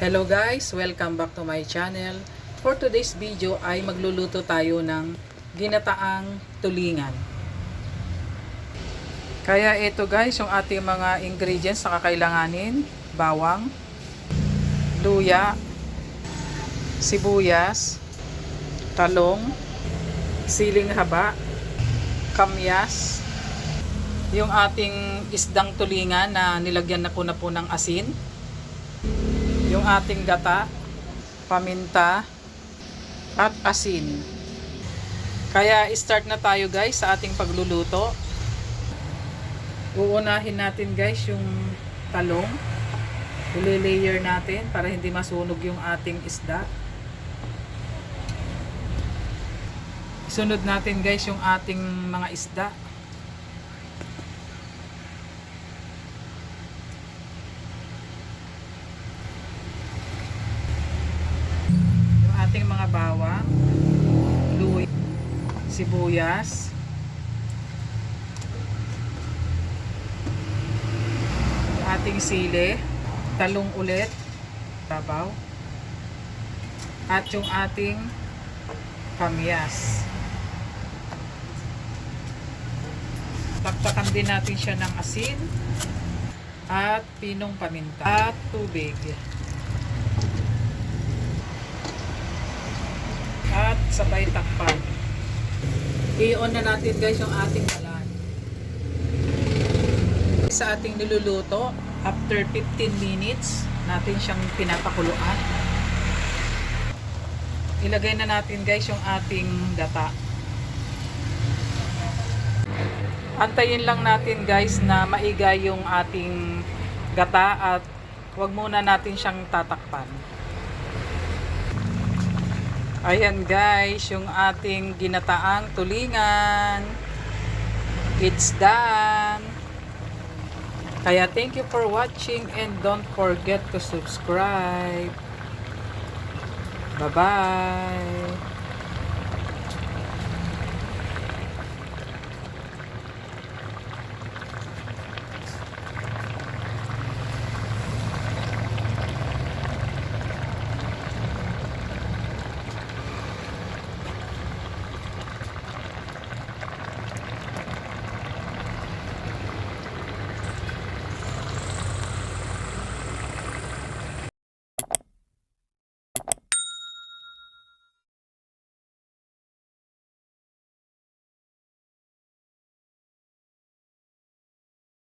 Hello guys, welcome back to my channel. For today's video ay magluluto tayo ng ginataang tulingan. Kaya ito guys, yung ating mga ingredients na kakailanganin. Bawang, luya, sibuyas, talong, siling haba, kamyas, yung ating isdang tulingan na nilagyan na po na po ng asin, yung ating gata, paminta, at asin. Kaya start na tayo guys sa ating pagluluto. Uunahin natin guys yung talong. Uli-layer natin para hindi masunog yung ating isda. Sunod natin guys yung ating mga isda. Ating mga bawang, luy, sibuyas, ating sili, talong ulit, tabaw, at yung ating kamyas. Taktakan din natin siya ng asin at pinong paminta at tubig. at sabay takpan. I-on na natin guys yung ating kalan. Sa ating niluluto, after 15 minutes, natin siyang pinapakuluan. Ilagay na natin guys yung ating gata. Antayin lang natin guys na maiga yung ating gata at wag muna natin siyang tatakpan. Ayan guys, yung ating ginataang tulingan. It's done. Kaya thank you for watching and don't forget to subscribe. Bye-bye.